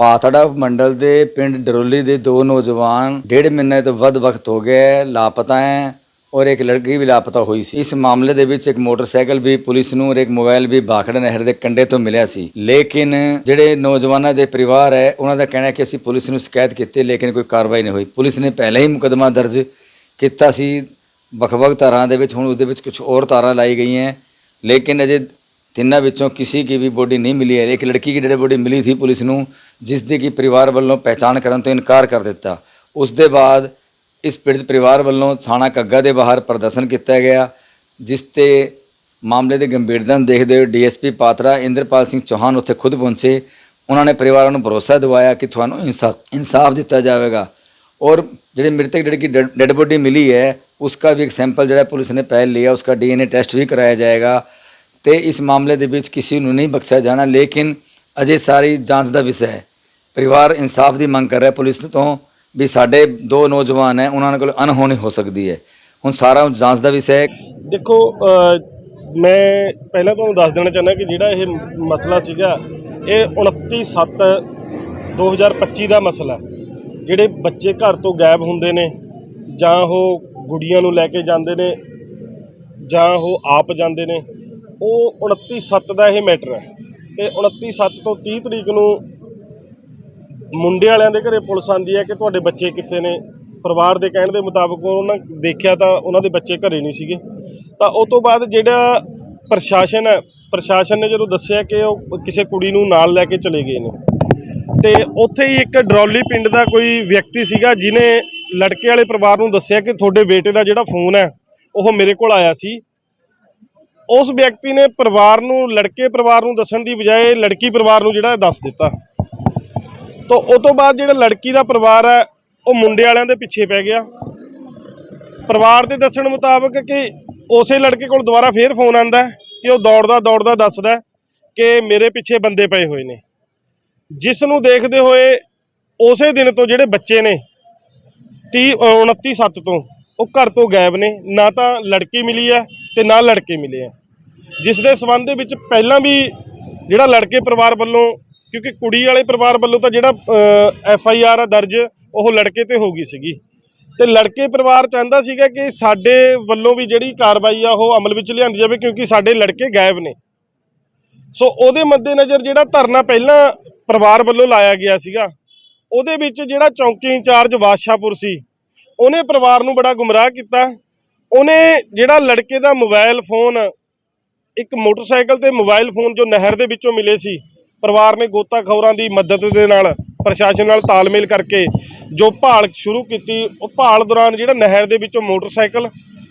ਪਾਤੜਾ ਮੰਡਲ ਦੇ ਪਿੰਡ ਡਰੋਲੀ ਦੇ ਦੋ ਨੌਜਵਾਨ ਡੇਢ ਮਹੀਨੇ ਤੋਂ ਵੱਧ ਵਕਤ ਹੋ ਗਿਆ ਹੈ, ਲਾਪਤਾ ਹੈ ਔਰ ਇੱਕ ਲੜਕੀ ਵੀ ਲਾਪਤਾ ਹੋਈ ਸੀ। ਇਸ ਮਾਮਲੇ ਦੇ ਵਿੱਚ ਇੱਕ ਮੋਟਰਸਾਈਕਲ ਵੀ ਪੁਲਿਸ ਨੂੰ ਔਰ ਇੱਕ ਮੋਬਾਈਲ ਵੀ ਬਾਖੜਾ ਨਹਿਰ ਦੇ ਕੰਢੇ ਤੋਂ ਮਿਲਿਆ ਸੀ। ਲੇਕਿਨ ਜਿਹੜੇ ਨੌਜਵਾਨਾਂ ਦੇ ਪਰਿਵਾਰ ਹੈ ਉਹਨਾਂ ਦਾ ਕਹਿਣਾ ਹੈ ਕਿ ਅਸੀਂ ਪੁਲਿਸ ਨੂੰ ਸ਼ਿਕਾਇਤ ਕੀਤੀ ਲੇਕਿਨ ਕੋਈ ਕਾਰਵਾਈ ਨਹੀਂ ਹੋਈ। ਪੁਲਿਸ ਨੇ ਪਹਿਲਾਂ ਹੀ ਮੁਕਦਮਾ ਦਰਜ ਕੀਤਾ ਸੀ। ਵੱਖ-ਵੱਖ ਧਾਰਾਂ ਦੇ ਵਿੱਚ ਹੁਣ ਉਹਦੇ ਵਿੱਚ ਕੁਝ ਹੋਰ ਧਾਰਾਂ ਲਾਈ ਗਈਆਂ ਲੇਕਿਨ ਅਜੇ ਤਿੰਨਾਂ ਵਿੱਚੋਂ ਕਿਸੇ ਕੀ ਵੀ ਬੋਡੀ ਨਹੀਂ ਮਿਲੀ ਹੈ। ਇੱਕ ਲੜਕੀ ਦੀ ਡੈਡ ਬੋਡੀ ਮਿਲੀ ਸੀ ਪੁਲਿਸ ਨੂੰ ਜਿਸ ਦੀ ਕਿ ਪਰਿਵਾਰ ਵੱਲੋਂ ਪਹਿਚਾਣ ਕਰਨ ਤੋਂ ਇਨਕਾਰ ਕਰ ਦਿੱਤਾ। ਉਸ ਦੇ ਬਾਅਦ ਇਸ ਪੀੜਤ ਪਰਿਵਾਰ ਵੱਲੋਂ ਥਾਣਾ ਕੱਗਾ ਦੇ ਬਾਹਰ ਪ੍ਰਦਰਸ਼ਨ ਕੀਤਾ ਗਿਆ, ਜਿਸ ਤੇ ਮਾਮਲੇ ਦੇ ਗੰਭੀਰਤਾ ਨੂੰ ਦੇਖਦੇ ਹੋਏ ਡੀਐਸਪੀ ਪਾਤਰਾ ਇੰਦਰਪਾਲ ਸਿੰਘ ਚੌਹਾਨ ਉੱਥੇ ਖੁਦ ਪਹੁੰਚੇ। ਉਹਨਾਂ ਨੇ ਪਰਿਵਾਰਾਂ ਨੂੰ ਭਰੋਸਾ ਦਿਵਾਇਆ ਕਿ ਤੁਹਾਨੂੰ ਇਨਸਾਫ ਦਿੱਤਾ ਜਾਵੇਗਾ। ਔਰ ਜਿਹੜੇ ਮ੍ਰਿਤਕ ਜਿਹੜੀ ਕਿ ਡੈਡ ਬੋਡੀ ਮਿਲੀ ਹੈ, ਉਸਕਾ ਵੀ ਇੱਕ ਸੈਂਪਲ ਜਿਹੜਾ ਪੁਲਿਸ ਨੇ ਪਹਿਲ ਲਿਆ, ਉਸਕਾ ਡੀਐਨਏ ਟੈਸਟ ਵੀ ਕਰਾਇਆ ਜਾਏਗਾ। ਤੇ ਇਸ ਮਾਮਲੇ ਦੇ ਵਿੱਚ ਕਿਸੇ ਨੂੰ ਨਹੀਂ ਬਖਸ਼ਿਆ ਜਾਣਾ, ਲੇਕਿਨ ਅਜੇ ਸਾਰੀ ਜਾਂਚ ਦਾ ਵਿਸ਼ਾ ਹੈ। ਪਰਿਵਾਰ ਇਨਸਾਫ ਦੀ ਮੰਗ ਕਰ ਰਿਹਾ ਪੁਲਿਸ ਤੋਂ ਵੀ ਸਾਡੇ ਦੋ ਨੌਜਵਾਨ ਹੈ, ਉਹਨਾਂ ਕੋਲ ਅਣਹੋਣੀ ਹੋ ਸਕਦੀ ਹੈ। ਹੁਣ ਸਾਰਾ ਜਾਂਚ ਦਾ ਵਿਸ਼ਾ ਹੈ। ਦੇਖੋ ਮੈਂ ਪਹਿਲਾਂ ਤੁਹਾਨੂੰ ਦੱਸ ਦੇਣਾ ਚਾਹੁੰਦਾ ਕਿ ਜਿਹੜਾ ਇਹ ਮਸਲਾ ਸੀਗਾ, ਇਹ 29 7 2025 ਦਾ ਮਸਲਾ ਜਿਹੜੇ ਬੱਚੇ ਘਰ ਤੋਂ ਗਾਇਬ ਹੁੰਦੇ ਨੇ, ਜਾਂ ਉਹ ਗੁੜੀਆਂ ਨੂੰ ਲੈ ਕੇ ਜਾਂਦੇ ਨੇ, ਜਾਂ ਉਹ ਆਪ ਜਾਂਦੇ ਨੇ, ਉਹ 29 7 ਦਾ ਇਹ ਮੈਟਰ ਹੈ। ਤੇ 29 7 ਤੋਂ 30 ਤਰੀਕ ਨੂੰ ਮੁੰਡੇ ਵਾਲਿਆਂ ਦੇ ਘਰੇ ਪੁਲਿਸ ਆਂਦੀ ਹੈ ਕਿ ਤੁਹਾਡੇ ਬੱਚੇ ਕਿੱਥੇ ਨੇ? ਪਰਿਵਾਰ ਦੇ ਕਹਿਣ ਦੇ ਮੁਤਾਬਕ ਉਹਨਾਂ ਦੇਖਿਆ ਤਾਂ ਉਹਨਾਂ ਦੇ ਬੱਚੇ ਘਰੇ ਨਹੀਂ ਸੀਗੇ। ਤਾਂ ਉਸ ਤੋਂ ਬਾਅਦ ਜਿਹੜਾ ਪ੍ਰਸ਼ਾਸਨ ਹੈ, ਪ੍ਰਸ਼ਾਸਨ ਨੇ ਜਦੋਂ ਦੱਸਿਆ ਕਿ ਉਹ ਕਿਸੇ ਕੁੜੀ ਨੂੰ ਨਾਲ ਲੈ ਕੇ ਚਲੇ ਗਏ ਨੇ। ਤੇ ਉੱਥੇ ਹੀ ਇੱਕ ਡਰੌਲੀ ਪਿੰਡ ਦਾ ਕੋਈ ਵਿਅਕਤੀ ਸੀਗਾ ਜਿਨੇ ਲੜਕੇ ਵਾਲੇ ਪਰਿਵਾਰ ਨੂੰ ਦੱਸਿਆ ਕਿ ਤੁਹਾਡੇ ਬੇਟੇ ਦਾ ਜਿਹੜਾ ਫੋਨ ਹੈ, ਉਹ ਮੇਰੇ ਕੋਲ ਆਇਆ ਸੀ। ਉਸ ਵਿਅਕਤੀ ਨੇ ਪਰਿਵਾਰ ਨੂੰ, ਲੜਕੇ ਪਰਿਵਾਰ ਨੂੰ ਦੱਸਣ ਦੀ ਬਜਾਏ ਲੜਕੀ ਪਰਿਵਾਰ ਨੂੰ ਜਿਹੜਾ ਦੱਸ ਦਿੱਤਾ। ਤਾਂ ਉਹ ਤੋਂ ਬਾਅਦ ਜਿਹੜਾ ਲੜਕੀ ਦਾ ਪਰਿਵਾਰ ਹੈ, ਉਹ ਮੁੰਡੇ ਵਾਲਿਆਂ ਦੇ ਪਿੱਛੇ ਪੈ ਗਿਆ। ਪਰਿਵਾਰ ਦੇ ਦੱਸਣ ਮੁਤਾਬਕ ਕਿ ਉਸੇ ਲੜਕੇ ਕੋਲ ਦੁਬਾਰਾ ਫੇਰ ਫੋਨ ਆਂਦਾ ਕਿ ਉਹ ਦੌੜਦਾ ਦੌੜਦਾ ਦੱਸਦਾ ਕਿ ਮੇਰੇ ਪਿੱਛੇ ਬੰਦੇ ਪਏ ਹੋਏ ਨੇ। ਜਿਸ ਨੂੰ ਦੇਖਦੇ ਹੋਏ ਉਸੇ ਦਿਨ ਤੋਂ ਜਿਹੜੇ ਬੱਚੇ ਨੇ 30 29 7 ਤੋਂ, ਉਹ ਘਰ ਤੋਂ ਗਾਇਬ ਨੇ। ਨਾ ਤਾਂ ਲੜਕੀ ਮਿਲੀ ਹੈ ਤੇ ਨਾ ਲੜਕੇ ਮਿਲੇ ਆ ਜਿਸ ਦੇ ਸਬੰਧ ਦੇ ਵਿੱਚ ਪਹਿਲਾਂ ਵੀ ਜਿਹੜਾ ਲੜਕੇ ਪਰਿਵਾਰ ਵੱਲੋਂ ਕਿਉਂਕਿ ਕੁੜੀ ਵਾਲੇ ਪਰਿਵਾਰ ਵੱਲੋਂ ਤਾਂ ਜਿਹੜਾ ਐਫ ਆਈ ਆਰ ਆ ਦਰਜ, ਉਹ ਲੜਕੇ ਤੇ ਹੋ ਗਈ ਸੀਗੀ। ਤੇ ਲੜਕੇ ਪਰਿਵਾਰ ਚਾਹੁੰਦਾ ਸੀਗਾ ਕਿ ਸਾਡੇ ਵੱਲੋਂ ਵੀ ਜਿਹੜੀ ਕਾਰਵਾਈ ਆ, ਉਹ ਅਮਲ ਵਿੱਚ ਲਿਆਂਦੀ ਜਾਵੇ, ਕਿਉਂਕਿ ਸਾਡੇ ਲੜਕੇ ਗਾਇਬ ਨੇ। ਸੋ ਉਹਦੇ ਮੱਦੇਨਜ਼ਰ ਜਿਹੜਾ ਧਰਨਾ ਪਹਿਲਾਂ ਪਰਿਵਾਰ ਵੱਲੋਂ ਲਾਇਆ ਗਿਆ ਸੀਗਾ, ਉਹਦੇ ਵਿੱਚ ਜਿਹੜਾ ਚੌਂਕੀ ਇੰਚਾਰਜ ਬਾਦਸ਼ਾਹਪੁਰ ਸੀ, ਉਹਨੇ ਪਰਿਵਾਰ ਨੂੰ ਬੜਾ ਗੁੰਮਰਾਹ ਕੀਤਾ। ਉਹਨੇ ਜਿਹੜਾ ਲੜਕੇ ਦਾ ਮੋਬਾਈਲ ਫੋਨ, ਇੱਕ ਮੋਟਰਸਾਈਕਲ ਤੇ ਮੋਬਾਈਲ ਫੋਨ ਜੋ ਨਹਿਰ ਦੇ ਵਿੱਚੋਂ ਮਿਲੇ ਸੀ ਪਰਿਵਾਰ ਨੇ ਗੋਤਾਖੋਰਾਂ ਦੀ ਮਦਦ ਦੇ ਨਾਲ ਪ੍ਰਸ਼ਾਸਨ ਨਾਲ ਤਾਲਮੇਲ ਕਰਕੇ ਜੋ ਭਾਲ ਸ਼ੁਰੂ ਕੀਤੀ, ਉਹ ਭਾਲ ਦੌਰਾਨ ਜਿਹੜਾ ਨਹਿਰ ਦੇ ਵਿੱਚੋਂ ਮੋਟਰਸਾਈਕਲ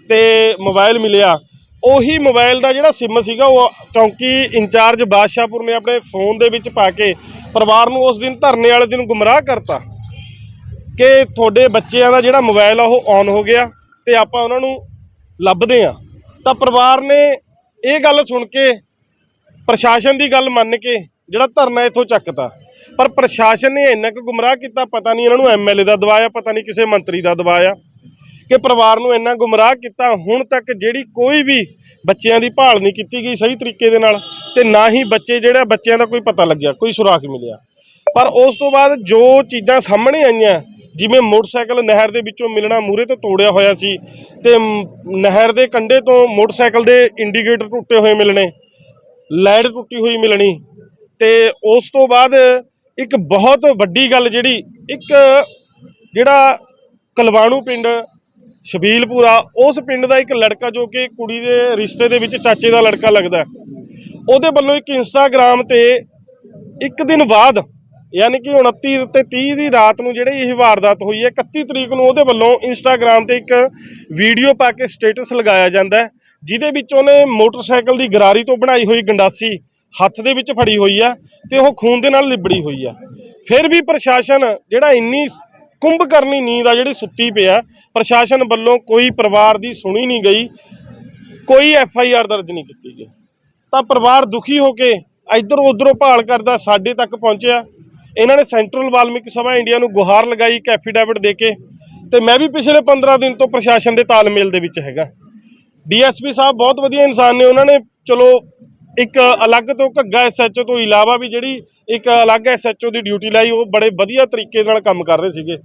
ਤੇ ਮੋਬਾਈਲ ਮਿਲਿਆ, ਉਹੀ ਮੋਬਾਈਲ ਦਾ ਜਿਹੜਾ ਸਿਮ ਸੀਗਾ, ਉਹ ਚੌਂਕੀ ਇੰਚਾਰਜ ਬਾਦਸ਼ਾਹਪੁਰ ਨੇ ਆਪਣੇ ਫੋਨ ਦੇ ਵਿੱਚ ਪਾ ਕੇ ਪਰਿਵਾਰ ਨੂੰ ਉਸ ਦਿਨ ਧਰਨੇ ਵਾਲੇ ਦਿਨ ਗੁੰਮਰਾਹ ਕਰਤਾ ਕਿ ਤੁਹਾਡੇ ਬੱਚਿਆਂ ਦਾ ਜਿਹੜਾ ਮੋਬਾਈਲ ਆ, ਉਹ ਔਨ ਹੋ ਗਿਆ ਤੇ ਆਪਾਂ ਉਹਨਾਂ ਨੂੰ ਲੱਭਦੇ ਆ ਤਾਂ ਪਰਿਵਾਰ ਨੇ ਇਹ ਗੱਲ ਸੁਣ ਕੇ, ਪ੍ਰਸ਼ਾਸਨ ਦੀ ਗੱਲ ਮੰਨ ਕੇ ਜਿਹੜਾ ਧਰਨਾ ਇੱਥੋਂ ਚੱਕਤਾ। ਪਰ ਪ੍ਰਸ਼ਾਸਨ ਨੇ ਇੰਨਾ ਕੁ ਗੁੰਮਰਾਹ ਕੀਤਾ, ਪਤਾ ਨਹੀਂ ਇਹਨਾਂ ਨੂੰ ਐਮਐਲਏ ਦਾ ਦਵਾਇਆ ਪਤਾ ਨਹੀਂ ਕਿਸੇ ਮੰਤਰੀ ਦਾ ਦਵਾਇਆ ਕਿ ਪਰਿਵਾਰ ਨੂੰ ਇੰਨਾ ਗੁੰਮਰਾਹ ਕੀਤਾ, ਹੁਣ ਤੱਕ ਜਿਹੜੀ ਕੋਈ ਵੀ ਬੱਚਿਆਂ ਦੀ ਭਾਲ ਨਹੀਂ ਕੀਤੀ ਗਈ ਸਹੀ ਤਰੀਕੇ ਦੇ ਨਾਲ, ਤੇ ਨਾ ਹੀ ਬੱਚੇ ਜਿਹੜਾ ਬੱਚਿਆਂ ਦਾ ਕੋਈ ਪਤਾ ਲੱਗਿਆ, ਕੋਈ ਸੁਰਾਖ ਮਿਲਿਆ। ਪਰ ਉਸ ਤੋਂ ਬਾਅਦ ਜੋ ਚੀਜ਼ਾਂ ਸਾਹਮਣੇ ਆਈਆਂ, ਜਿਵੇਂ ਮੋਟਰਸਾਈਕਲ ਨਹਿਰ ਦੇ ਵਿੱਚੋਂ ਮਿਲਣਾ ਮੂਰੇ ਤੋਂ ਤੋੜਿਆ ਹੋਇਆ ਸੀ, ਤੇ ਨਹਿਰ ਦੇ ਕੰਢੇ ਤੋਂ ਮੋਟਰਸਾਈਕਲ ਦੇ ਇੰਡੀਕੇਟਰ ਟੁੱਟੇ ਹੋਏ ਮਿਲਣੇ, ਲਾਈਟ ਟੁੱਟੀ ਹੋਈ ਮਿਲਣੀ ਤੇ ਉਸ ਤੋਂ ਬਾਅਦ ਇੱਕ ਬਹੁਤ ਵੱਡੀ ਗੱਲ ਜਿਹੜੀ, ਇੱਕ ਜਿਹੜਾ ਕਲਵਾਣੂ ਪਿੰਡ ਸ਼ਬੀਲਪੁਰਾ ਉਸ ਪਿੰਡ ਦਾ ਇੱਕ ਲੜਕਾ ਜੋ ਕਿ ਕੁੜੀ ਦੇ ਰਿਸ਼ਤੇ ਦੇ ਵਿੱਚ ਚਾਚੇ ਦਾ ਲੜਕਾ ਲੱਗਦਾ। ਉਹਦੇ ਵੱਲੋਂ ਇੱਕ ਇੰਸਟਾਗ੍ਰam ਤੇ ਇੱਕ ਦਿਨ ਬਾਅਦ, ਯਾਨੀ ਕਿ 29 ਤੇ 30 ਦੀ ਰਾਤ ਨੂੰ ਜਿਹੜੀ ਇਹ ਵਾਰਦਾਤ ਹੋਈ ਹੈ 31 ਤਰੀਕ ਨੂੰ ਉਹਦੇ ਵੱਲੋਂ ਇੰਸਟਾਗ੍ਰam ਤੇ ਇੱਕ ਵੀਡੀਓ ਪਾ ਕੇ ਸਟੇਟਸ ਲਗਾਇਆ ਜਾਂਦਾ ਜਿਹਦੇ ਵਿੱਚ ਉਹਨੇ ਮੋਟਰਸਾਈਕਲ ਦੀ ਗਰਾਰੀ ਤੋਂ ਬਣਾਈ ਹੋਈ ਗੰਡਾਸੀ ਹੱਥ ਦੇ ਵਿੱਚ ਫੜੀ ਹੋਈ ਆ ਤੇ ਉਹ ਖੂਨ ਦੇ ਨਾਲ ਲਿਬੜੀ ਹੋਈ ਆ। ਫਿਰ ਵੀ ਪ੍ਰਸ਼ਾਸਨ ਜਿਹੜਾ ਇੰਨੀ ਕੁੰਭ ਕਰਨੀ ਨੀਂਦ ਆ ਜਿਹੜੀ ਸੁੱਤੀ ਪਿਆ ਪ੍ਰਸ਼ਾਸਨ ਵੱਲੋਂ ਕੋਈ ਪਰਿਵਾਰ ਦੀ ਸੁਣੀ ਨਹੀਂ ਗਈ, ਕੋਈ ਐਫ ਆਈ ਆਰ ਦਰਜ ਨਹੀਂ ਕੀਤੀ ਗਈ। ਤਾਂ ਪਰਿਵਾਰ ਦੁਖੀ ਹੋ ਕੇ ਇੱਧਰੋਂ ਉੱਧਰੋਂ ਭਾਲ ਕਰਦਾ ਸਾਡੇ ਤੱਕ ਪਹੁੰਚਿਆ। ਇਹਨਾਂ ਨੇ ਸੈਂਟਰਲ ਵਾਲਮੀਕ ਸਭਾ ਇੰਡੀਆ ਨੂੰ ਗੁਹਾਰ ਲਗਾਈ ਇੱਕ ਐਫੀਡੈਵਿਟ ਦੇ ਕੇ ਤੇ ਮੈਂ ਵੀ ਪਿਛਲੇ 15 ਦਿਨ ਤੋਂ ਪ੍ਰਸ਼ਾਸਨ ਦੇ ਤਾਲਮੇਲ ਦੇ ਵਿੱਚ ਹੈਗਾ। ਡੀਐਸਪੀ ਸਾਹਿਬ ਬਹੁਤ ਵਧੀਆ ਇਨਸਾਨ ਨੇ, ਉਹਨਾਂ ਨੇ ਚਲੋ ਇੱਕ ਅਲੱਗ ਤੋਂ ਘੱਗਾ ਐਸਐਚਓ ਤੋਂ ਇਲਾਵਾ ਵੀ ਜਿਹੜੀ ਇੱਕ ਅਲੱਗ ਐਸਐਚਓ ਦੀ ਡਿਊਟੀ ਲਾਈ ਉਹ ਬੜੇ ਵਧੀਆ ਤਰੀਕੇ ਨਾਲ ਕੰਮ ਕਰ ਰਹੇ ਸੀਗੇ।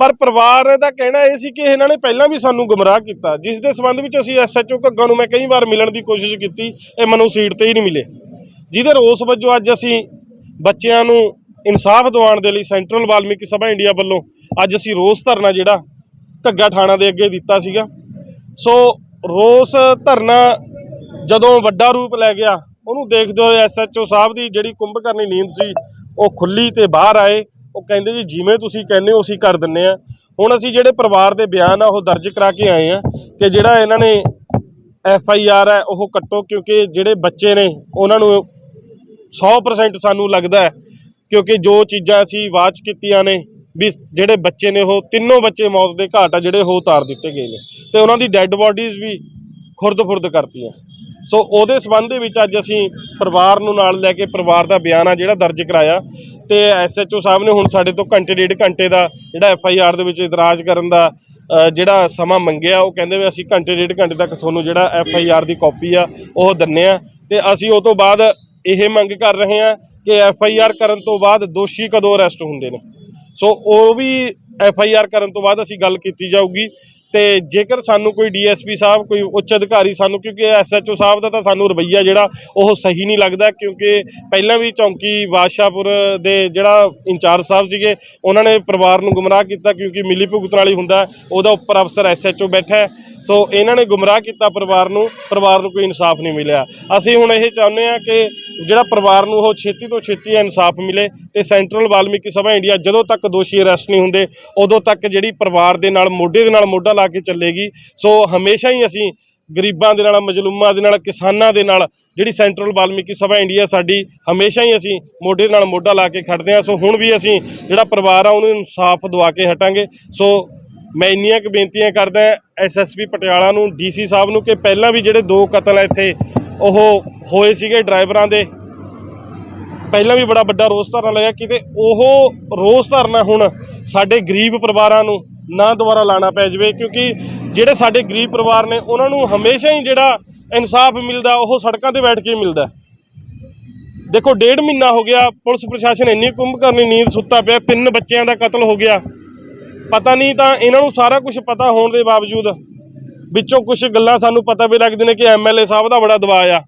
ਪਰ ਪਰਿਵਾਰ ਦਾ ਕਹਿਣਾ ਇਹ ਸੀ ਕਿ ਇਹਨਾਂ ਨੇ ਪਹਿਲਾਂ ਵੀ ਸਾਨੂੰ ਗੁੰਮਰਾਹ ਕੀਤਾ। ਜਿਸ ਦੇ ਸੰਬੰਧ ਵਿੱਚ ਅਸੀਂ ਐਸਐਚਓ ਘੱਗਾ ਨੂੰ ਮੈਂ ਕਈ ਵਾਰ ਮਿਲਣ ਦੀ ਕੋਸ਼ਿਸ਼ ਕੀਤੀ, ਇਹ ਮੈਨੂੰ ਸੀਟ ਤੇ ਹੀ ਨਹੀਂ ਮਿਲੇ। ਜਿਹਦੇ ਰੋਸ ਵਜੋਂ ਅੱਜ ਅਸੀਂ ਬੱਚਿਆਂ ਨੂੰ ਇਨਸਾਫ ਦਿਵਾਉਣ ਦੇ ਲਈ ਸੈਂਟਰਲ ਵਾਲਮੀਕੀ ਸਭਾ ਇੰਡੀਆ ਵੱਲੋਂ ਅੱਜ ਅਸੀਂ ਰੋਸ ਧਰਨਾ ਜਿਹੜਾ ਘੱਗਾ ਥਾਣਾ ਦੇ ਅੱਗੇ ਦਿੱਤਾ ਸੀਗਾ। ਸੋ ਰੋਸ ਧਰਨਾ ਜਦੋਂ ਵੱਡਾ ਰੂਪ ਲੈ ਗਿਆ ਉਹਨੂੰ ਦੇਖਦੇ ਹੋਏ ਐਸਐਚਓ ਸਾਹਿਬ ਦੀ ਜਿਹੜੀ ਕੁੰਭਕਰਨੀ ਨੀਂਦ ਸੀ, ਉਹ ਖੁੱਲੀ ਤੇ ਬਾਹਰ ਆਏ। ਉਹ ਕਹਿੰਦੇ ਜੀ, ਜਿਵੇਂ ਤੁਸੀਂ ਕਹਿੰਦੇ ਹੋ, ਅਸੀਂ ਕਰ ਦਿੰਨੇ ਆ। ਹੁਣ ਅਸੀਂ ਜਿਹੜੇ ਪਰਿਵਾਰ ਦੇ ਬਿਆਨ ਆ, ਉਹ ਦਰਜ ਕਰਾ ਕੇ ਆਏ ਆ ਕਿ ਜਿਹੜਾ ਇਹਨਾਂ ਨੇ ਐਫ ਆਈ ਆਰ ਹੈ ਉਹ ਕੱਟੋ, ਕਿਉਂਕਿ ਜਿਹੜੇ ਬੱਚੇ ਨੇ, ਉਹਨਾਂ ਨੂੰ 100% ਸਾਨੂੰ ਲੱਗਦਾ ਹੈ, ਕਿਉਂਕਿ ਜੋ ਚੀਜ਼ਾਂ ਅਸੀਂ ਵਾਚ ਕੀਤੀਆਂ ਨੇ, ਵੀ ਜਿਹੜੇ ਬੱਚੇ ਨੇ, ਉਹ ਤਿੰਨੋਂ ਬੱਚੇ ਮੌਤ ਦੇ ਘਾਟ ਆ, ਜਿਹੜੇ ਉਹ ਉਤਾਰ ਦਿੱਤੇ ਗਏ ਨੇ। ਤੇ ਉਹਨਾਂ ਦੀ ਡੈੱਡ ਬਾਡੀਜ਼ ਵੀ ਖੁਰਦ-ਫੁਰਦ ਕਰਤੀਆਂ। ਸੋ ਉਹਦੇ ਸਬੰਧ ਦੇ ਵਿੱਚ ਅੱਜ ਅਸੀਂ ਪਰਿਵਾਰ ਨੂੰ ਨਾਲ ਲੈ ਕੇ ਪਰਿਵਾਰ ਦਾ ਬਿਆਨ ਆ ਜਿਹੜਾ ਦਰਜ ਕਰਾਇਆ। ਤੇ ਐਸਐਚਓ ਸਾਹਿਬ ਨੇ ਹੁਣ ਸਾਡੇ ਤੋਂ ਘੰਟੇ ਡੇਢ ਘੰਟੇ ਦਾ ਜਿਹੜਾ ਐਫਆਈਆਰ ਦੇ ਵਿੱਚ ਇਤਰਾਜ਼ ਕਰਨ ਦਾ ਜਿਹੜਾ ਸਮਾਂ ਮੰਗਿਆ, ਉਹ ਕਹਿੰਦੇ ਵੀ ਅਸੀਂ ਘੰਟੇ ਡੇਢ ਘੰਟੇ ਤੱਕ ਤੁਹਾਨੂੰ ਜਿਹੜਾ ਐਫਆਈਆਰ ਦੀ ਕਾਪੀ ਆ, ਉਹ ਦਿੰਨੇ ਆ। ਤੇ ਅਸੀਂ ਉਹ ਤੋਂ ਬਾਅਦ ਇਹ ਮੰਗ ਕਰ ਰਹੇ ਹਾਂ ਕਿ ਐਫਆਈਆਰ ਕਰਨ ਤੋਂ ਬਾਅਦ ਦੋਸ਼ੀ ਕਦੋਂ ਅਰੈਸਟ ਹੁੰਦੇ ਨੇ। ਸੋ ਉਹ ਵੀ ਐਫਆਈਆਰ ਕਰਨ ਤੋਂ ਬਾਅਦ ਅਸੀਂ ਗੱਲ ਕੀਤੀ ਜਾਊਗੀ। ਤੇ ਜੇਕਰ ਸਾਨੂੰ ਕੋਈ ਡੀਐਸਪੀ ਸਾਹਿਬ, ਕੋਈ ਉੱਚ ਅਧਿਕਾਰੀ ਸਾਨੂੰ, ਕਿਉਂਕਿ ਐਸਐਚਓ ਸਾਹਿਬ ਦਾ ਤਾਂ ਸਾਨੂੰ ਰਵਈਆ ਜਿਹੜਾ, ਉਹ ਸਹੀ ਨਹੀਂ ਲੱਗਦਾ, ਕਿਉਂਕਿ ਪਹਿਲਾਂ ਵੀ ਚੌਂਕੀ ਬਾਦਸ਼ਾਹਪੁਰ ਦੇ ਜਿਹੜਾ ਇੰਚਾਰਜ ਸਾਹਿਬ ਸੀਗੇ, ਉਹਨਾਂ ਨੇ ਪਰਿਵਾਰ ਨੂੰ ਗੁੰਮਰਾਹ ਕੀਤਾ, ਕਿਉਂਕਿ ਮਿਲੀ ਭੁਗਤ ਵਾਲੀ ਹੁੰਦਾ, ਉਹਦਾ ਉੱਪਰ ਅਫਸਰ ਐਸਐਚਓ ਬੈਠਾ ਸੋ ਇਹਨਾਂ ਨੇ ਗੁੰਮਰਾਹ ਕੀਤਾ ਪਰਿਵਾਰ ਨੂੰ ਪਰਿਵਾਰ ਨੂੰ ਕੋਈ ਇਨਸਾਫ ਨਹੀਂ ਮਿਲਿਆ। ਅਸੀਂ ਹੁਣ ਇਹ ਚਾਹੁੰਦੇ ਹਾਂ ਕਿ ਜਿਹੜਾ ਪਰਿਵਾਰ ਨੂੰ ਉਹ ਛੇਤੀ ਤੋਂ ਛੇਤੀ ਇਨਸਾਫ ਮਿਲੇ ਤੇ ਸੈਂਟਰਲ ਵਾਲਮੀਕੀ ਸਭਾ ਇੰਡੀਆ ਜਦੋਂ ਤੱਕ ਦੋਸ਼ੀ ਅਰੈਸਟ ਨਹੀਂ ਹੁੰਦੇ, ਉਦੋਂ ਤੱਕ ਜਿਹੜੀ ਪਰਿਵਾਰ ਦੇ ਨਾਲ, ਮੋਢੇ ਦੇ ਨਾਲ ਮੋਢਾ ਲਾ ਕੇ ਚੱਲੇਗੀ। ਸੋ ਹਮੇਸ਼ਾ ਹੀ ਅਸੀਂ ਗਰੀਬਾਂ ਦੇ ਨਾਲ, ਮਜਲੂਮਾਂ ਦੇ ਨਾਲ, ਕਿਸਾਨਾਂ ਦੇ ਨਾਲ ਜਿਹੜੀ ਸੈਂਟਰਲ ਵਾਲਮੀਕੀ ਸਭਾ ਇੰਡੀਆ ਸਾਡੀ, ਹਮੇਸ਼ਾ ਹੀ ਅਸੀਂ ਮੋਢੇ ਨਾਲ ਮੋਢਾ ਲਾ ਕੇ ਖੜਦੇ ਹਾਂ। ਸੋ ਹੁਣ ਵੀ ਅਸੀਂ ਜਿਹੜਾ ਪਰਿਵਾਰ ਆ, ਉਹਨੂੰ ਇਨਸਾਫ ਦਵਾ ਕੇ ਹਟਾਂਗੇ। ਸੋ ਮੈਂ ਇੰਨੀਆਂ ਕੁ ਬੇਨਤੀਆਂ ਕਰਦਾ ਐਸਐਸਪੀ ਪਟਿਆਲਾ ਨੂੰ ਡੀਸੀ ਸਾਹਿਬ ਨੂੰ ਕਿ ਪਹਿਲਾਂ ਵੀ ਜਿਹੜੇ ਦੋ ਕਤਲ ਇੱਥੇ, ਉਹ ਹੋਏ ਸੀਗੇ ਡਰਾਈਵਰਾਂ ਦੇ। ਪਹਿਲਾਂ ਵੀ ਬੜਾ ਵੱਡਾ ਰੋਸ ਧਰਨਾ ਲੱਗਿਆ ਕਿਤੇ ਉਹ ਰੋਸ ਧਰਨਾ ਹੁਣ ਸਾਡੇ ਗਰੀਬ ਪਰਿਵਾਰਾਂ ਨੂੰ ਨਾ ਦੁਬਾਰਾ ਲਾਣਾ ਪੈ ਜਾਵੇ, ਕਿਉਂਕਿ ਜਿਹੜੇ ਸਾਡੇ ਗਰੀਬ ਪਰਿਵਾਰ ਨੇ, ਉਹਨਾਂ ਨੂੰ ਹਮੇਸ਼ਾ ਹੀ ਜਿਹੜਾ ਇਨਸਾਫ ਮਿਲਦਾ, ਉਹ ਸੜਕਾਂ ਤੇ ਬੈਠ ਕੇ ਮਿਲਦਾ। ਦੇਖੋ, ਡੇਢ ਮਹੀਨਾ ਹੋ ਗਿਆ, ਪੁਲਿਸ ਪ੍ਰਸ਼ਾਸਨ ਇੰਨੀ ਕੁੰਭ ਕਰਨੀ ਨੀਂਦ ਸੁੱਤਾ ਪਿਆ, ਤਿੰਨ ਬੱਚਿਆਂ ਦਾ ਕਤਲ ਹੋ ਗਿਆ। ਪਤਾ ਨਹੀਂ ਤਾਂ ਇਹਨਾਂ ਨੂੰ ਸਾਰਾ ਕੁਝ ਪਤਾ ਹੋਣ ਦੇ ਬਾਵਜੂਦ ਵਿੱਚੋਂ ਕੁਝ ਗੱਲਾਂ ਸਾਨੂੰ ਪਤਾ ਵੀ ਲੱਗਦੇ ਨੇ ਕਿ ਐਮਐਲਏ ਸਾਹਿਬ ਦਾ ਬੜਾ ਦਬਾਅ ਆ।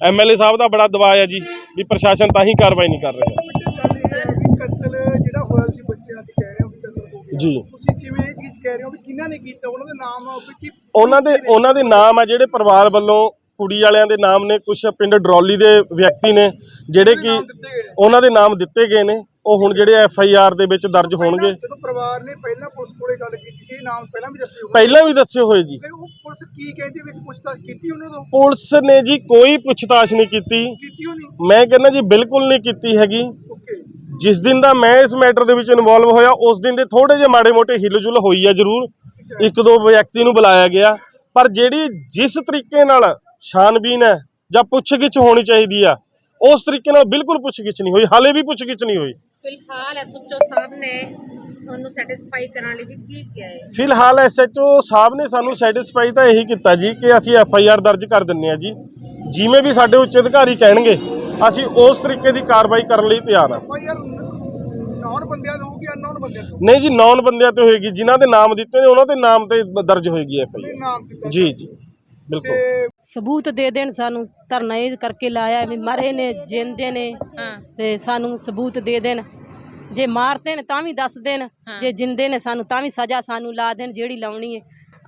ਐਮਐਲਏ ਸਾਹਿਬ ਦਾ ਬੜਾ ਦਬਾਅ ਆ ਜੀ, ਵੀ ਪ੍ਰਸ਼ਾਸਨ ਤਾਂ ਹੀ ਕਾਰਵਾਈ ਨਹੀਂ ਕਰ ਰਿਹਾ। ਜੀ। ਤੁਸੀਂ ਕਿਵੇਂ ਇਹ ਚੀਜ਼ ਕਹਿ ਰਹੇ ਹੋ ਵੀ ਕਿਹਨਾਂ ਨੇ ਕੀਤਾ? ਉਹਨਾਂ ਦੇ ਨਾਮ ਵੀ ਕੀ ਉਹਨਾਂ ਦੇ ਉਹਨਾਂ ਦੇ ਨਾਮ ਆ ਜਿਹੜੇ ਪਰਿਵਾਰ ਵੱਲੋਂ ਕੁੜੀ ਵਾਲਿਆਂ ਦੇ ਨਾਮ ਨੇ ਕੁਝ ਪਿੰਡ ਡਰੋਲੀ ਦੇ ਵਿਅਕਤੀ ਨੇ ਜਿਹੜੇ ਕਿ। ਉਹਨਾਂ ਦੇ ਨਾਮ ਦਿੱਤੇ ਗਏ ਨੇ। ਉਹ ਹੁਣ ਜਿਹੜੇ ਐਫ ਆਈ ਆਰ ਦੇ ਵਿੱਚ ਦਰਜ ਹੋਣਗੇ। ਜਦੋਂ ਪਰਿਵਾਰ ਨੇ ਪਹਿਲਾਂ ਪੁਲਿਸ ਕੋਲੇ ਗੱਲ ਕੀਤੀ ਸੀ ਇਹ ਨਾਮ ਪਹਿਲਾਂ ਵੀ ਦੱਸੇ ਹੋਏ ਪਹਿਲਾਂ ਵੀ ਦੱਸੇ ਹੋਏ ਜੀ। ਫਿਰ ਉਹ ਪੁਲਿਸ ਕੀ ਕਹਿੰਦੀ ਵੀ ਇਸ ਪੁੱਛਤਾਛ ਕੀਤੀ ਉਹਨਾਂ ਤੋਂ? ਪੁਲਿਸ ਨੇ ਜੀ ਕੋਈ ਪੁੱਛਤਾਛ ਨਹੀਂ ਕੀਤੀ। ਕੀਤੀ ਹੋਣੀ? ਮੈਂ ਕਹਿੰਦਾ ਜੀ ਬਿਲਕੁਲ ਨਹੀਂ ਕੀਤੀ ਹੈਗੀ। ਜਿਸ ਦਿਨ ਦਾ ਮੈਂ ਇਸ ਮੈਟਰ ਦੇ ਵਿੱਚ ਇਨਵੋਲਵ ਹੋਇਆ ਉਸ ਦਿਨ ਦੇ ਥੋੜੇ ਜਿਹੇ ਮਾੜੇ ਮੋਟੇ ਹਿਲਜੁਲ ਹੋਈ ਆ ਜ਼ਰੂਰ। ਇੱਕ ਦੋ ਵਿਅਕਤੀ ਨੂੰ ਬੁਲਾਇਆ ਗਿਆ। ਪਰ ਜਿਹੜੀ ਜਿਸ ਤਰੀਕੇ ਨਾਲ ਛਾਨਬੀਨ ਹੈ ਜਾਂ ਪੁੱਛਗਿੱਛ ਹੋਣੀ ਚਾਹੀਦੀ ਆ ਉਸ ਤਰੀਕੇ ਨਾਲ ਬਿਲਕੁਲ ਪੁੱਛਗਿੱਛ ਨਹੀਂ ਹੋਈ। ਹਾਲੇ ਵੀ ਪੁੱਛਗਿੱਛ ਨਹੀਂ ਹੋਈ। ਫਿਲਹਾਲ ਐਸਐਚਓ ਸਾਹਿਬ ਨੇ ਤੁਹਾਨੂੰ ਸੈਟੀਸਫਾਈ ਕਰਨ ਲਈ ਕੀ ਕਿਹਾ ਹੈ? ਫਿਲਹਾਲ ਐਸਐਚਓ ਸਾਹਿਬ ਨੇ ਸਾਨੂੰ ਸੈਟੀਸਫਾਈ ਤਾਂ ਇਹੀ ਕੀਤਾ ਜੀ ਕਿ ਅਸੀਂ ਐਫ ਆਈ ਆਰ ਦਰਜ ਕਰ ਦਿੰਨੇ ਆ ਜੀ। ਜਿਵੇਂ ਵੀ ਸਾਡੇ ਉੱਚ ਅਧਿਕਾਰੀ ਕਹਿਣਗੇ ਅਸੀਂ ਉਸ ਤਰੀਕੇ ਦੀ ਕਾਰਵਾਈ ਕਰਨ ਲਈ ਤਿਆਰ ਹਾਂ। ਭਾਈ ਯਾਰ ਨੌਨ ਬੰਦਿਆਂ ਤੋਂ ਹੋਊਗੀ ਅਨਨੌਨ ਬੰਦਿਆਂ ਤੋਂ? ਨਹੀਂ ਜੀ ਨੌਨ ਬੰਦਿਆਂ ਤੇ ਹੋਏਗੀ। ਜਿਨ੍ਹਾਂ ਦੇ ਨਾਮ ਦਿੱਤੇ ਨੇ ਉਹਨਾਂ ਦੇ ਨਾਮ ਤੇ ਦਰਜ ਹੋਏਗੀ ਐਫ ਆਈ ਇਹ ਨਾਮ ਦਿੱਤਾ ਜੀ ਜੀ ਬਿਲਕੁਲ। ਸਬੂਤ ਦੇ ਦੇਣ ਸਾਨੂੰ ਧਰਨਾ ਇਹ ਕਰਕੇ ਲਾਇਆ ਵੀ ਮਰੇ ਨੇ ਜਿੰਦੇ ਨੇ ਤੇ ਸਾਨੂੰ ਸਬੂਤ ਦੇ ਦੇਣ। ਜੇ ਮਾਰਦੇ ਨੇ ਤਾਂ ਵੀ ਦੱਸ ਦੇਣ ਜੇ ਜਿੰਦੇ ਨੇ ਸਾਨੂੰ ਤਾਂ ਵੀ ਸਜ਼ਾ ਸਾਨੂੰ ਲਾ ਦੇਣ ਜਿਹੜੀ ਲਾਉਣੀ ਹੈ।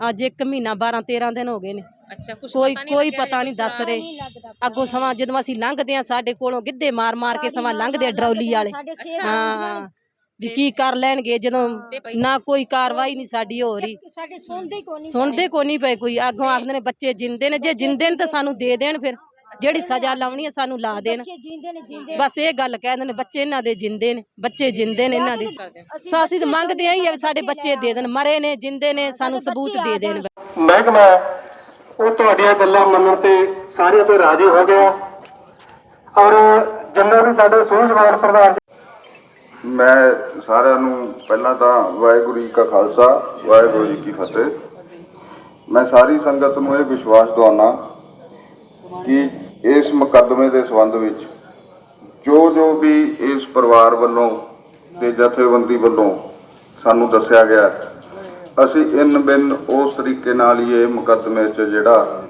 ਅੱਜ ਇੱਕ ਮਹੀਨਾ 12 13 ਦਿਨ ਹੋ ਗਏ ਨੇ। ਅੱਛਾ ਕੁਝ ਕੋਈ ਕੋਈ ਪਤਾ ਨਹੀਂ ਦੱਸ ਰਹੇ। ਅੱਗੋਂ ਸਮਾਂ ਜਦੋਂ ਅਸੀਂ ਲੰਘਦੇ ਆ ਸਾਡੇ ਕੋਲੋਂ ਗਿੱਧੇ ਮਾਰ ਮਾਰ ਕੇ ਸਮਾਂ ਲੰਘਦੇ ਆ ਡਰੌਲੀ ਵਾਲੇ। ਹਾਂ। ਵੀ ਕੀ ਕਰ ਲੈਣਗੇ ਜਦੋਂ ਨਾ ਕੋਈ ਕਾਰਵਾਈ ਨਹੀਂ ਸਾਡੀ ਹੋ ਰਹੀ। ਸਾਡੇ ਸੁਣਦੇ ਕੋ ਨਹੀਂ ਸੁਣਦੇ ਕੋ ਨਹੀਂ ਪਏ ਕੋਈ। ਅੱਗੋਂ ਆਖਦੇ ਨੇ ਬੱਚੇ ਜਿੰਦੇ ਨੇ। ਜੇ ਜਿੰਦੇ ਨੇ ਤਾਂ ਸਾਨੂੰ ਦੇ ਦੇਣ ਫਿਰ। ਜਿਹੜੀ ਸਜ਼ਾ ਲਾਉਣੀ ਹੈ ਸਾਨੂੰ ਲਾ ਦੇਣ। ਬਸ ਇਹ ਗੱਲ ਕਹਿੰਦੇ ਨੇ ਬੱਚੇ ਇਹਨਾਂ ਦੇ ਜਿੰਦੇ ਨੇ। ਬੱਚੇ ਜਿੰਦੇ ਨੇ ਇਹਨਾਂ ਦੇ। ਸੋ ਅਸੀਂ ਤਾਂ ਮੰਗਦੇ ਆਂ ਹੀ ਆ ਵੀ ਸਾਡੇ ਬੱਚੇ ਦੇ ਦੇਣ। ਮਰੇ ਨੇ ਜਿੰਦੇ ਨੇ ਸਾਨੂੰ ਸਬੂਤ ਦੇ ਦੇਣ। ਮਹਿਕਮਾ ਉਹ ਤੁਹਾਡੀਆਂ ਗੱਲਾਂ ਮੰਨਣ ਤੇ ਸਾਰਿਆਂ ਤੋਂ ਰਾਜ਼ੀ ਹੋ ਗਿਆ ਔਰ ਜਿੰਨਾ ਵੀ ਸਾਡੇ ਸੂਝਵਾਨ ਪ੍ਰਧਾਨ ਮੈਂ ਸਾਰਿਆਂ ਨੂੰ ਪਹਿਲਾਂ ਤਾਂ ਵਾਹਿਗੁਰੂ ਜੀ ਕਾ ਖਾਲਸਾ, ਵਾਹਿਗੁਰੂ ਜੀ ਕੀ ਫਤਿਹ। ਮੈਂ ਸਾਰੀ ਸੰਗਤ ਨੂੰ ਇਹ ਵਿਸ਼ਵਾਸ ਦਿਵਾਉਣਾ ਕਿ ਇਸ ਮੁਕੱਦਮੇ ਦੇ ਸੰਬੰਧ ਵਿੱਚ ਜੋ ਜੋ ਵੀ ਇਸ ਪਰਿਵਾਰ ਵੱਲੋਂ ਤੇ ਜਥੇਬੰਦੀ ਵੱਲੋਂ ਸਾਨੂੰ ਦੱਸਿਆ ਗਿਆ ਅਸੀਂ ਇਨ ਬਿਨ ਉਸ ਤਰੀਕੇ ਨਾਲ ਹੀ ਇਹ ਮੁਕੱਦਮੇ 'ਚ ਜਿਹੜਾ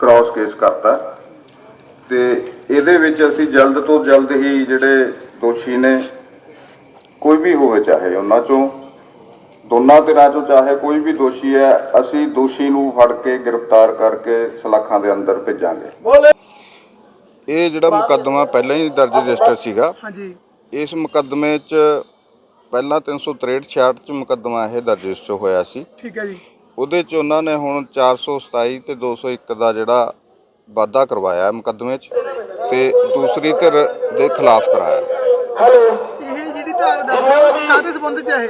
ਕ੍ਰਾਸ ਕੇਸ ਕਰਤਾ। ਤੇ ਇਹਦੇ ਵਿੱਚ ਅਸੀਂ ਜਲਦ ਤੋਂ ਜਲਦ ਹੀ ਜਿਹੜੇ ਦੋਸ਼ੀ ਨੇ ਕੋਈ ਵੀ ਹੋਵੇ ਚਾਹੇ ਉਹਨਾਂ ਚੋਂ ਦੋਨਾਂ ਧਿਰਾਂ ਚੋਂ ਚਾਹੇ ਕੋਈ ਵੀ ਦੋਸ਼ੀ ਹੈ ਅਸੀਂ ਦੋਸ਼ੀ ਨੂੰ ਫੜ ਕੇ ਗ੍ਰਿਫਤਾਰ ਕਰਕੇ ਸਲਾਖਾਂ ਦੇ ਅੰਦਰ ਭੇਜਾਂਗੇ। ਇਹ ਜਿਹੜਾ ਮੁਕੱਦਮਾ ਪਹਿਲਾਂ ਹੀ ਦਰਜ ਰਜਿਸਟਰ ਸੀਗਾ ਹਾਂਜੀ। ਇਸ ਮੁਕੱਦਮੇ 'ਚ ਪਹਿਲਾਂ 363 66 'ਚ ਮੁਕੱਦਮਾ ਇਹ ਦਰਜ ਹੋਇਆ ਸੀ। ਠੀਕ ਹੈ ਜੀ। ਉਹਦੇ 'ਚ ਉਹਨਾਂ ਨੇ ਹੁਣ 427 ਤੇ 201 ਦਾ ਜਿਹੜਾ ਵਾਅਦਾ ਕਰਵਾਇਆ ਮੁਕੱਦਮੇ 'ਚ ਤੇ ਦੂਸਰੀ ਧਿਰ ਦੇ ਖਿਲਾਫ ਕਰਾਇਆ। ਜਿਹੜੀ ਧਾਰ ਦੱਸ ਰਹੇ ਹੋ ਕਾਦੇ ਸੰਬੰਧ ਚ ਹੈ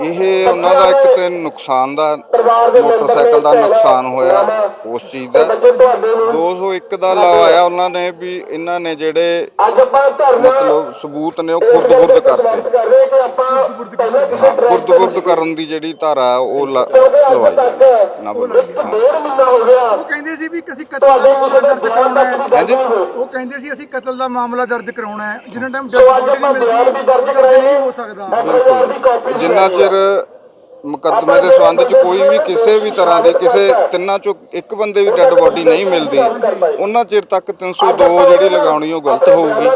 ਇਹ? ਉਹਨਾਂ ਦਾ ਇੱਕ ਤੇ ਨੁਕਸਾਨ ਦਾ ਮੋਟਰਸਾਈਕਲ ਦਾ ਨੁਕਸਾਨ ਹੋਇਆ ਉਸ ਚੀਜ਼ ਦਾ। 201 ਦਾ ਲਵਾਇਆ ਉਹਨਾਂ ਨੇ ਵੀ ਇਹਨਾਂ ਨੇ ਜਿਹੜੇ ਮਤਲਬ ਸਬੂਤ ਨੇ ਉਹ ਖੁਰਦ-ਬੁਰਦ ਕਰਤੇ। ਖੁਰਦ-ਬੁਰਦ ਕਰਨ ਦੀ ਜਿਹੜੀ ਧਾਰਾ ਉਹ ਲਵਾਈ। ਨਾ ਬੋਲੋ। ਉਹ ਕਹਿੰਦੇ ਸੀ ਵੀ ਅਸੀਂ ਕਤਲ ਦਾ ਮਾਮਲਾ ਦਰਜ ਕਰਾਉਣਾ ਹੈ। ਉਹ ਕਹਿੰਦੇ ਸੀ ਅਸੀਂ ਕਤਲ ਦਾ ਮਾਮਲਾ ਦਰਜ ਕਰਾਉਣਾ ਹੈ। ਜਿੰਨਾ ਟਾਈਮ ਡੈਡ ਬੋਡੀ ਨਹੀਂ ਮਿਲਦੀ ਨਹੀਂ ਹੋ ਸਕਦਾ। ਬਿਲਕੁਲ ਜਿੰਨਾ ਚਿਰ ਮੁਕੱਦਮੇ ਦੇ ਸੰਬੰਧ ਚ ਕੋਈ ਵੀ ਕਿਸੇ ਵੀ ਤਰ੍ਹਾਂ ਦੀ ਕਿਸੇ ਤਿੰਨਾਂ ਚੋਂ ਇੱਕ ਬੰਦੇ ਵੀ ਡੈੱਡ ਬੋਡੀ ਨਹੀਂ ਮਿਲਦੀ ਉਹਨਾਂ ਚਿਰ ਤੱਕ 302 ਜਿਹੜੀ ਲਗਾਉਣੀ ਉਹ ਗਲਤ ਹੋਊਗੀ।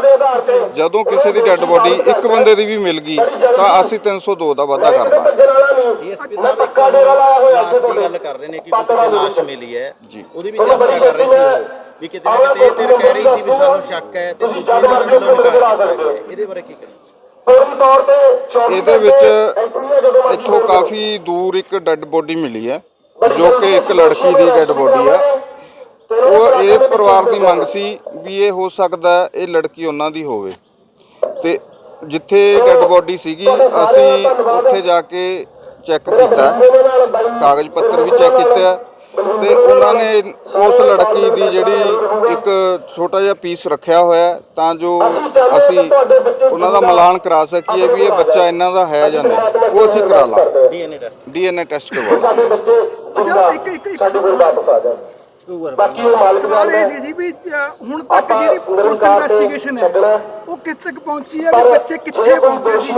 ਜਦੋਂ ਕਿਸੇ ਦੀ ਡੈੱਡ ਬੋਡੀ ਇੱਕ ਬੰਦੇ ਦੀ ਵੀ ਮਿਲ ਗਈ ਤਾਂ ਅਸੀਂ 302 ਦਾ ਵਾਅਦਾ ਕਰਦਾ ਡੀਐਸਪੀ ਸਾਹਿਬ ਇੱਕ ਲਾਸ਼ ਦੀ ਗੱਲ ਕਰ ਰਹੇ ਨੇ ਕਿ ਕਿਤੇ ਲਾਸ਼ ਮਿਲੀ ਹੈ ਜੀ। ਉਹਦੀ ਵੀ ਚਰਚਾ ਕਰ ਰਹੇ ਸੀ ਉਹ ਵੀ ਕਿਤੇ ਨਾ ਕਿਤੇ ਇਹ ਧਿਰ ਕਹਿ ਰਹੀ ਸੀ ਵੀ ਸਾਨੂੰ ਸ਼ੱਕ ਹੈ ਤੇ ਦੂਜੀ ਹੈ। ਇਹਦੇ ਬਾਰੇ ਕੀ ਕਹਿਣਾ? ਇਹਦੇ ਵਿੱਚ ਇੱਥੋਂ ਕਾਫੀ ਦੂਰ ਇੱਕ ਡੈੱਡ ਬੋਡੀ ਮਿਲੀ ਹੈ ਜੋ ਕਿ ਇੱਕ ਲੜਕੀ ਦੀ ਡੈੱਡ ਬੋਡੀ ਆ ਉਹ ਇਹ ਪਰਿਵਾਰ ਦੀ ਮੰਗ ਸੀ ਵੀ ਇਹ ਹੋ ਸਕਦਾ ਇਹ ਲੜਕੀ ਉਹਨਾਂ ਦੀ ਹੋਵੇ। ਤੇ ਜਿੱਥੇ ਡੈੱਡ ਬੋਡੀ ਸੀਗੀ ਅਸੀਂ ਉੱਥੇ ਜਾ ਕੇ ਚੈੱਕ ਕੀਤਾ। ਕਾਗਜ਼ ਪੱਤਰ ਵੀ ਚੈੱਕ ਕੀਤਾ ਤੇ ਉਹਨਾਂ ਨੇ ਉਸ ਲੜਕੀ ਦੀ ਜਿਹੜੀ ਇੱਕ ਛੋਟਾ ਜਿਹਾ ਪੀਸ ਰੱਖਿਆ ਹੋਇਆ ਤਾਂ ਜੋ ਅਸੀਂ ਉਹਨਾਂ ਦਾ ਮਿਲਾਨ ਕਰਾ ਸਕੀਏ ਵੀ ਇਹ ਬੱਚਾ ਇਹਨਾਂ ਦਾ ਹੈ ਜਾਂ ਨਹੀਂ। ਉਹ ਅਸੀਂ ਕਰਾ ਲਾਂਗੇ। ਡੀਐਨਏ ਟੈਸਟ ਡੀਐਨਏ ਟੈਸਟ ਕਰਵਾਓ। ਅੱਛਾ ਇੱਕ ਇੱਕ ਇੱਕ ਸਵਾਲ ਇਹ ਸੀ ਜੀ ਵੀ ਹੁਣ ਤੱਕ ਜਿਹੜੀ ਪੁਲਿਸ ਇਨਵੈਸਟੀਗੇਸ਼ਨ ਹੈ ਉਹ ਕਿੱਥੇ ਤੱਕ ਪਹੁੰਚੀ ਹੈ? ਵੀ ਬੱਚੇ ਕਿੱਥੇ ਪਹੁੰਚੇ ਸੀ?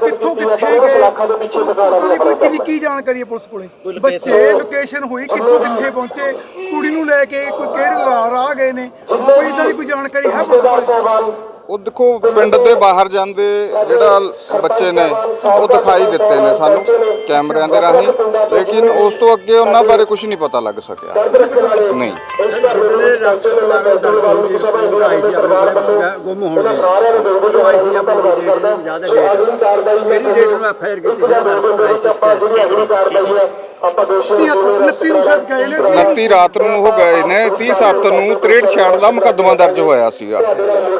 ਕਿੱਥੋਂ ਕਿੱਥੇ ਗਏ? ਉਹਨਾਂ ਦੀ ਕੋਈ ਕੀ ਕੀ ਜਾਣਕਾਰੀ ਹੈ ਪੁਲਿਸ ਕੋਲੇ। ਬੱਚੇ ਲੋਕੇਸ਼ਨ ਹੋਈ ਕਿੱਥੋਂ ਕਿੱਥੇ ਪਹੁੰਚੇ? ਕੁੜੀ ਨੂੰ ਲੈ ਕੇ ਕੋਈ ਕਿਹੜੇ ਰਾਹ ਗਏ ਨੇ? ਕੋਈ ਇਦਾਂ ਦੀ ਕੋਈ ਜਾਣਕਾਰੀ ਹੈ ਪੁਲਿਸ ਕੋਲੇ? ਉਹ ਦੇਖੋ ਪਿੰਡ ਦੇ ਬਾਹਰ ਜਾਂਦੇ ਜਿਹੜਾ ਬੱਚੇ ਨੇ ਉਹ ਦਿਖਾਈ ਦਿੱਤੇ ਨੇ ਸਾਨੂੰ ਕੈਮਰਿਆਂ ਦੇ ਰਾਹੀਂ। ਲੇਕਿਨ ਉਸ ਤੋਂ ਅੱਗੇ ਉਹਨਾਂ ਬਾਰੇ ਕੁਝ ਨਹੀਂ ਪਤਾ ਲੱਗ ਸਕਿਆ। ਨਹੀਂ। ਗੁੰਮ ਹੋ ਗਏ। ਉਹ ਆਈ ਸੀ ਆਪਣੀ ਡੇਟ ਨੂੰ ਜ਼ਿਆਦਾ ਡੇਟ ਮੇਰੀ ਡੇਟ ਨੂੰ ਐਫਆਈਆਰ ਕੀਤੀ ਆਪਾਂ ਦੋਸ਼ੀ 29 ਨੂੰ ਸ਼ਾਇਦ ਗਏ ਨੇ 29 ਰਾਤ ਨੂੰ ਉਹ ਗਏ ਨੇ 30 ਸੱਤ ਨੂੰ 63 ਛਾੜ ਦਾ ਮੁਕੱਦਮਾ ਦਰਜ ਹੋਇਆ ਸੀਗਾ।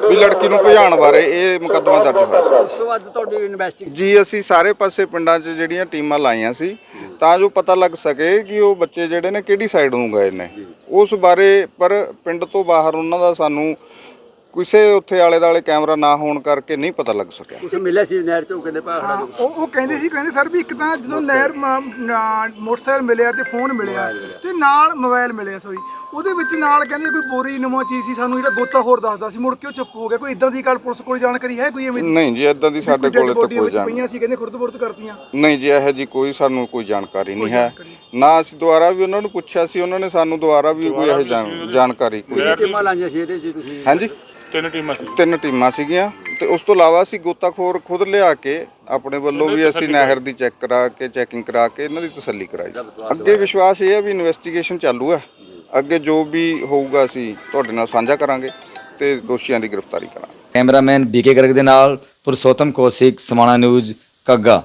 ਵੀ ਲੜਕੀ ਨੂੰ ਭਜਾਉਣ ਬਾਰੇ ਇਹ ਮੁਕੱਦਮਾ ਦਰਜ ਹੋਇਆ ਸੀ। ਉਸ ਤੋਂ ਬਾਅਦ ਤੁਹਾਡੀ ਇਨਵੈਸਟੀਗੇਸ਼ਨ ਜੀ ਅਸੀਂ ਸਾਰੇ ਪਾਸੇ ਪਿੰਡਾਂ 'ਚ ਜਿਹੜੀਆਂ ਟੀਮਾਂ ਲਾਈਆਂ ਸੀ ਤਾਂ ਜੋ ਪਤਾ ਲੱਗ ਸਕੇ ਕਿ ਉਹ ਬੱਚੇ ਜਿਹੜੇ ਨੇ ਕਿਹੜੀ ਸਾਈਡ ਨੂੰ ਗਏ ਨੇ। ਉਸ ਬਾਰੇ ਪਰ ਪਿੰਡ ਤੋਂ ਬਾਹਰ ਉਹਨਾਂ ਦਾ ਸਾਨੂੰ ਕਿਸੇ ਉੱਥੇ ਆਲੇ ਦਾਲੇ ਕੈਮਰਾ ਨਾ ਹੋਣ ਕਰਕੇ ਨਹੀਂ ਪਤਾ ਲੱਗ ਸਕਿਆ। ਕੁਝ ਮਿਲਿਆ ਸੀ ਨਹਿਰ ਚੌਕੇ ਦੇ ਭਾਖੜਾ ਹਾਂ, ਉਹ ਉਹ ਕਹਿੰਦੇ ਸੀ ਕਹਿੰਦੇ ਸਰ ਵੀ ਇੱਕ ਤਾਂ ਜਦੋਂ ਨਹਿਰ ਮ- ਨਾ- ਮੋਟਰਸਾਈਕਲ ਮਿਲਿਆ ਤੇ ਫੋਨ ਮਿਲਿਆ ਤੇ ਨਾਲ ਮੋਬਾਈਲ ਮਿਲਿਆ ਸੋਈ ਉਹਦੇ ਵਿੱਚ ਨਾਲ ਕਹਿੰਦੇ ਕੋਈ ਬੋਰੀ ਨਵਾਂ ਚੀਜ਼ ਸੀ ਸਾਨੂੰ ਜਿਹੜਾ ਗੋਤਾਖੋਰ ਦੱਸਦਾ ਸੀ ਮੁੜ ਕੇ ਉਹ ਚੁੱਪ ਹੋ ਗਿਆ। ਕੋਈ ਇਦਾਂ ਦੀ ਗੱਲ ਪੁਲਿਸ ਕੋਲ ਜਾਣਕਾਰੀ ਹੈ ਕੋਈ ਐਵੇਂ ਦੀ? ਨਹੀਂ ਜੀ ਇਦਾਂ ਦੀ ਸਾਡੇ ਕੋਈ ਕੋਲੇ dead ਤਾਂ bodies ਕੋਈ ਵਿੱਚ ਜਾਣ ਪਈਆਂ ਸੀ ਕਹਿੰਦੇ ਖੁਰਦ-ਬੁਰਦ ਕਰਤੀਆਂ। ਨਹੀਂ ਜੀ ਇਹੋ ਜੀ ਕੋਈ ਸਾਨੂੰ ਕੋਈ ਜਾਣਕਾਰੀ ਨਹੀਂ ਹੈ। ਨਾ ਅਸੀਂ ਦੁਬਾਰਾ ਵੀ ਉਹਨਾਂ ਨੂੰ ਪੁੱਛਿਆ ਸੀ ਉਹਨਾਂ ਨੇ ਸਾਨੂੰ ਦੁਬਾਰਾ ਵੀ ਕੋਈ ਇਹ ਜਾਣ- ਜਾਣਕਾਰੀ ਕੋਈ ਟੀਮਾਂ ਲਾਈਆਂ ਸੀ ਇਹਦੇ 'ਚ ਤੁਸੀਂ? ਹਾਂਜੀ? ਤਿੰਨ ਟੀਮਾਂ ਸੀ। ਤਿੰਨ ਟੀਮਾਂ ਸੀਗੀਆਂ ਤੇ ਉਸ ਤੋਂ ਇਲਾਵਾ ਅਸੀਂ ਗੋਤਾਖੋਰ ਖੁਦ ਲਿਆ ਕੇ ਆਪਣੇ ਵੱਲੋਂ ਵੀ ਅਸੀਂ ਨਹਿਰ ਦੀ ਚੈੱਕ ਕਰਾ ਕੇ ਚੈਕਿੰਗ ਕਰਾ ਕੇ ਇਹਨਾਂ ਦੀ ਤਸੱਲੀ ਕਰਾਈ। ਅੱਗੇ ਵਿਸ਼ਵਾਸ ਇਹ ਹੈ ਵੀ ਇਨਵੈਸਟੀਗੇਸ਼ਨ ਚਾਲੂ ਹੈ। ਅੱਗੇ ਜੋ ਵੀ ਹੋਊਗਾ ਅਸੀਂ ਤੁਹਾਡੇ ਨਾਲ ਸਾਂਝਾ ਕਰਾਂਗੇ ਤੇ ਦੋਸ਼ੀਆਂ ਦੀ ਗ੍ਰਿਫਤਾਰੀ ਕਰਾਂਗੇ। ਕੈਮਰਾਮੈਨ ਬੀਕੇ ਗਰਗ ਦੇ ਨਾਲ ਪੁਰਸ਼ੋਤਮ ਕੌਸ਼ਿਕ ਸਮਾਣਾ ਨਿਊਜ਼ ਕੱਗਾ